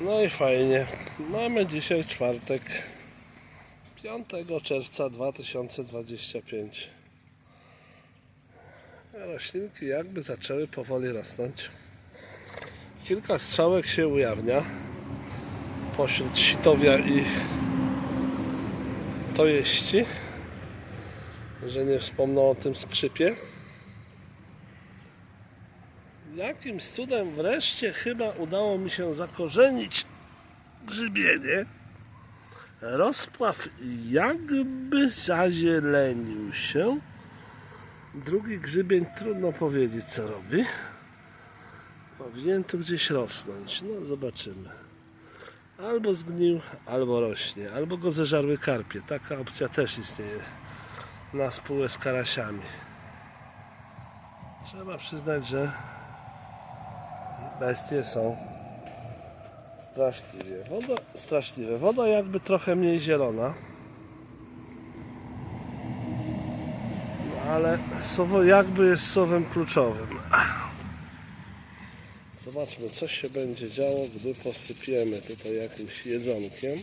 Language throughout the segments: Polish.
No i fajnie. Mamy dzisiaj czwartek 5 czerwca 2025. Roślinki jakby zaczęły powoli rosnąć. Kilka strzałek się ujawnia pośród sitowia i tojeści. Że nie wspomnę o tym skrzypie. Jakimś cudem wreszcie chyba udało mi się zakorzenić grzybienie. Rozpław jakby zazielenił się. Drugi grzybień trudno powiedzieć co robi. Powinien tu gdzieś rosnąć. No zobaczymy. Albo zgnił, albo rośnie. Albo go zeżarły karpie. Taka opcja też istnieje na spółę z karasiami. Trzeba przyznać, że bestie są straszliwie. Woda, straszliwe. Woda jakby trochę mniej zielona. Ale słowo jakby jest słowem kluczowym. Zobaczmy, co się będzie działo, gdy posypiemy tutaj jakimś jedzonkiem.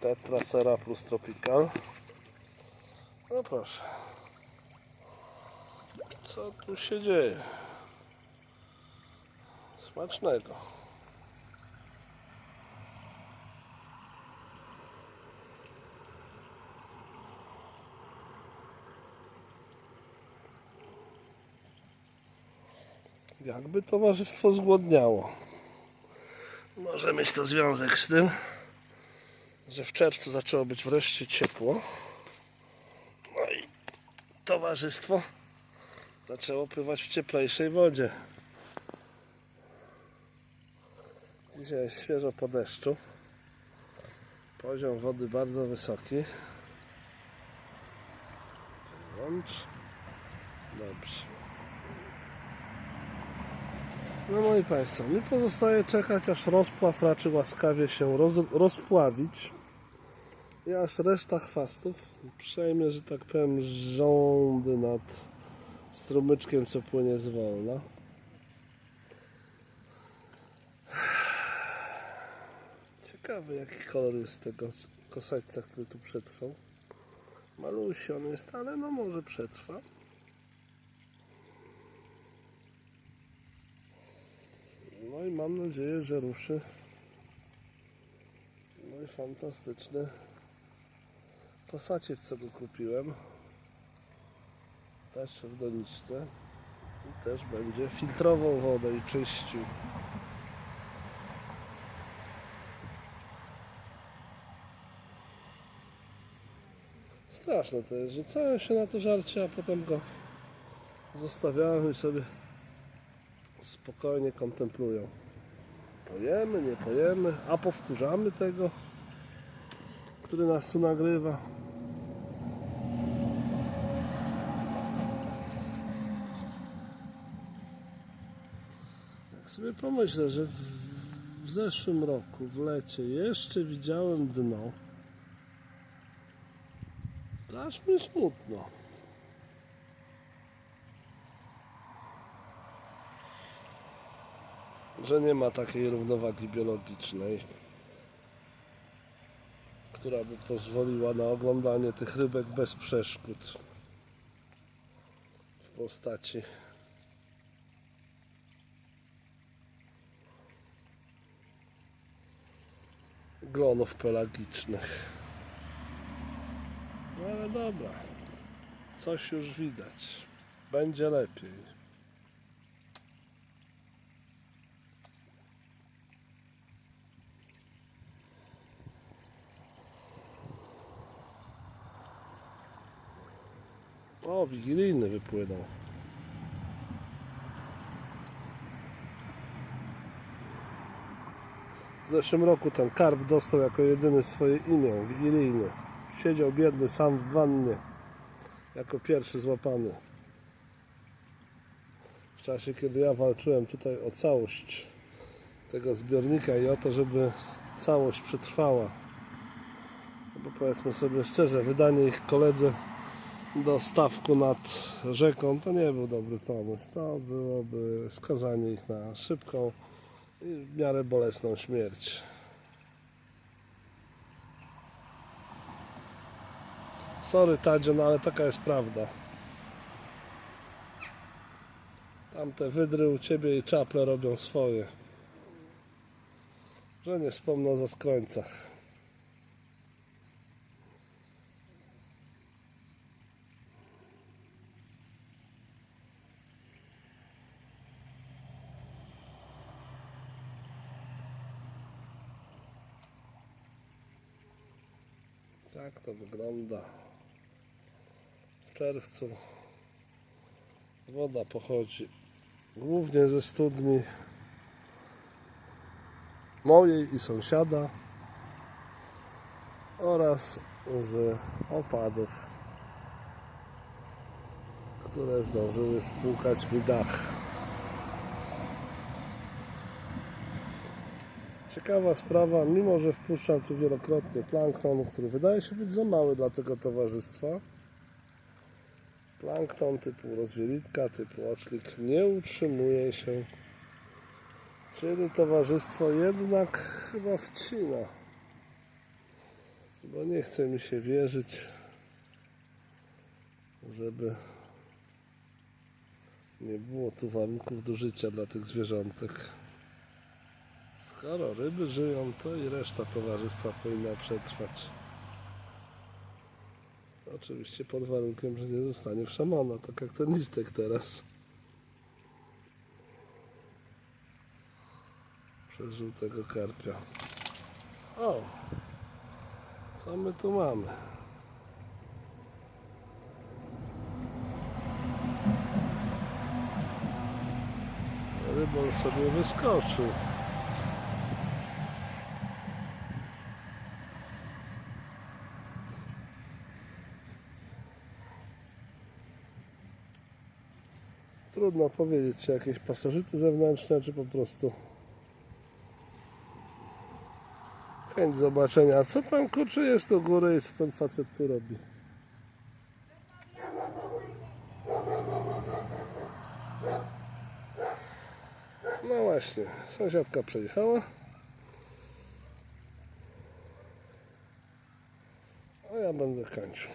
Tetra Sera plus Tropical. No proszę. Co tu się dzieje? Smacznego. Jakby towarzystwo zgłodniało. Może mieć to związek z tym, że w czerwcu zaczęło być wreszcie ciepło. No i towarzystwo zaczęło pływać w cieplejszej wodzie. Dzisiaj jest świeżo po deszczu. Poziom wody bardzo wysoki. Włącz. Dobrze. No moi Państwo, mi pozostaje czekać aż rozpław raczy łaskawie się roz, rozpławić i aż reszta chwastów przejmie, że tak powiem, rządy nad strumyczkiem, co płynie zwolna. Ciekawy jaki kolor jest tego kosaćca, który tu przetrwał. Malusi on jest, ale no może przetrwa. No i mam nadzieję, że ruszy. No i fantastyczny kosaciec, co go kupiłem. Też w doniczce. I też będzie filtrował wodę i czyścił. Straszne to jest, rzucałem się na to żarcie, a potem go zostawiałem i sobie spokojnie kontemplują. Pojemy, nie pojemy, a powtórzamy tego, który nas tu nagrywa. Sobie pomyślę, że w, w zeszłym roku, w lecie, jeszcze widziałem dno, aż mi smutno. że nie ma takiej równowagi biologicznej, która by pozwoliła na oglądanie tych rybek bez przeszkód w postaci glonów pelagicznych. No ale dobra, coś już widać. Będzie lepiej. O, wigilijny wypłynął. W zeszłym roku ten karp dostał jako jedyny swoje imię, wigilijny. Siedział biedny sam w wannie, jako pierwszy złapany. W czasie, kiedy ja walczyłem tutaj o całość tego zbiornika i o to, żeby całość przetrwała. No bo powiedzmy sobie szczerze, wydanie ich koledze do stawku nad rzeką, to nie był dobry pomysł. To byłoby skazanie ich na szybką i w miarę bolesną śmierć. Sorry Tadzio, no ale taka jest prawda. Tamte wydry u ciebie i czaple robią swoje. Że nie wspomnę o zaskrońcach. Tak to wygląda. W czerwcu woda pochodzi głównie ze studni mojej i sąsiada oraz z opadów, które zdążyły spłukać mi dach. Ciekawa sprawa, mimo że wpuszczam tu wielokrotnie plankton, który wydaje się być za mały dla tego towarzystwa, plankton typu rozwielitka, typu oczlik nie utrzymuje się, czyli towarzystwo jednak chyba wcina, bo nie chce mi się wierzyć, żeby nie było tu warunków do życia dla tych zwierzątek. Skoro ryby żyją, to i reszta towarzystwa powinna przetrwać. Oczywiście pod warunkiem, że nie zostanie wszamana, tak jak ten listek teraz. Przez żółtego karpia. O! Co my tu mamy? Rybon sobie wyskoczył. Trudno powiedzieć, czy jakieś pasożyty zewnętrzne, czy po prostu chęć zobaczenia, co tam kurczę jest u góry i co ten facet tu robi. No właśnie, sąsiadka przejechała. A ja będę kończył.